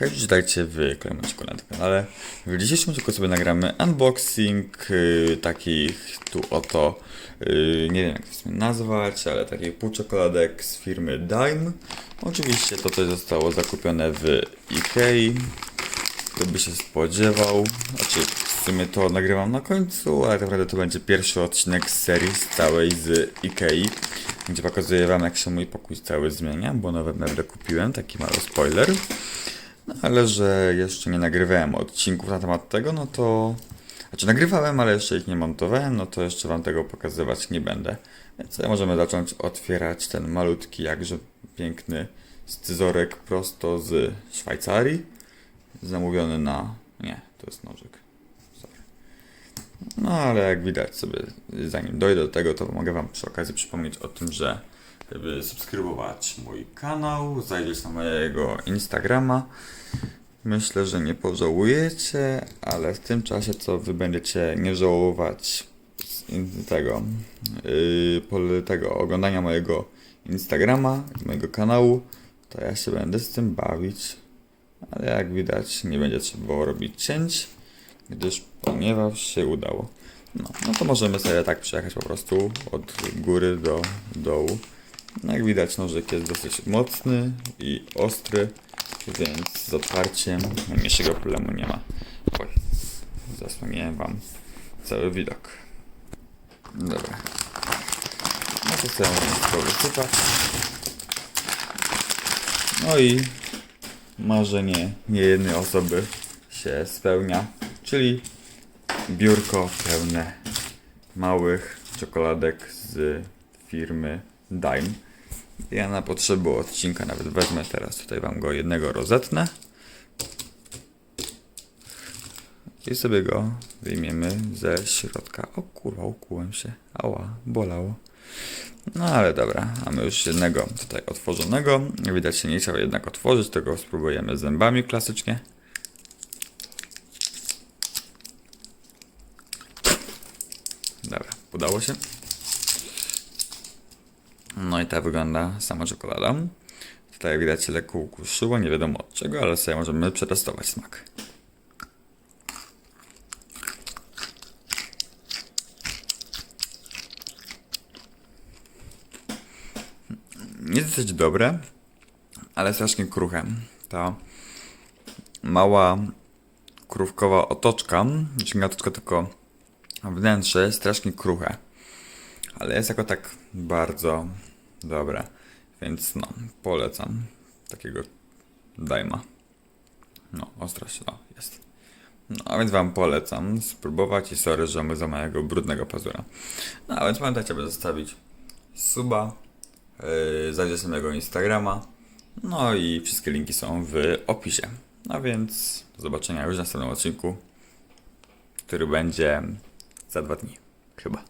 Hej, witajcie w Klemenciku na tym kanale. W dzisiejszym odcinku sobie nagramy unboxing y, takich tu oto, y, nie wiem jak to sobie nazwać, ale takich półczekoladek z firmy Dime. Oczywiście to coś zostało zakupione w Ikei. Kto by się spodziewał, znaczy w sumie to nagrywam na końcu, ale tak naprawdę to będzie pierwszy odcinek z serii z całej z Ikei, gdzie pokazuję wam jak się mój pokój cały zmienia, bo nowe meble kupiłem, taki mały spoiler. Ale że jeszcze nie nagrywałem odcinków na temat tego, no to... Znaczy nagrywałem, ale jeszcze ich nie montowałem, no to jeszcze wam tego pokazywać nie będę. Więc możemy zacząć otwierać ten malutki, jakże piękny scyzorek prosto z Szwajcarii. Zamówiony na... Nie, to jest nożyk. Sorry. No ale jak widać sobie, zanim dojdę do tego, to mogę wam przy okazji przypomnieć o tym, że żeby subskrybować mój kanał, zajrzeć na mojego Instagrama. Myślę, że nie pożałujecie, ale w tym czasie, co wy będziecie nie żałować tego, yy, tego oglądania mojego Instagrama, mojego kanału, to ja się będę z tym bawić. Ale jak widać, nie będzie trzeba robić cięć, gdyż ponieważ się udało. No, no to możemy sobie tak przejechać po prostu od góry do dołu. No jak widać nożyk jest dosyć mocny i ostry, więc z otwarciem najmniejszego problemu nie ma. Oj, zasłoniłem wam cały widok. Dobra. No to sobie możemy tylko wysypać. No i marzenie niejednej osoby się spełnia, czyli biurko pełne małych czekoladek z firmy Dime. Ja na potrzeby odcinka nawet wezmę teraz tutaj wam go jednego rozetnę. I sobie go wyjmiemy ze środka. O kurwa, ukułem się. Ała, bolało. No ale dobra, mamy już jednego tutaj otworzonego. Widać się nie chciał jednak otworzyć, tego spróbujemy zębami klasycznie. Dobra, udało się. No i tak wygląda sama czekolada. Tutaj widać lekko ukruszyło, nie wiadomo od czego, ale sobie możemy przetestować smak. Jest dosyć dobre, ale strasznie kruche. Ta mała krówkowa otoczka, znaczy nie otoczka, tylko wnętrze strasznie kruche. Ale jest jako tak bardzo dobre. Więc no, polecam takiego dajma. No, ostrość, no, jest. No, a więc wam polecam spróbować i sorry, że my za mojego brudnego pazura. No, a więc pamiętajcie, aby zostawić suba, yy, zajrzeć mojego Instagrama, no i wszystkie linki są w opisie. No więc do zobaczenia już w następnym odcinku, który będzie za dwa dni, chyba.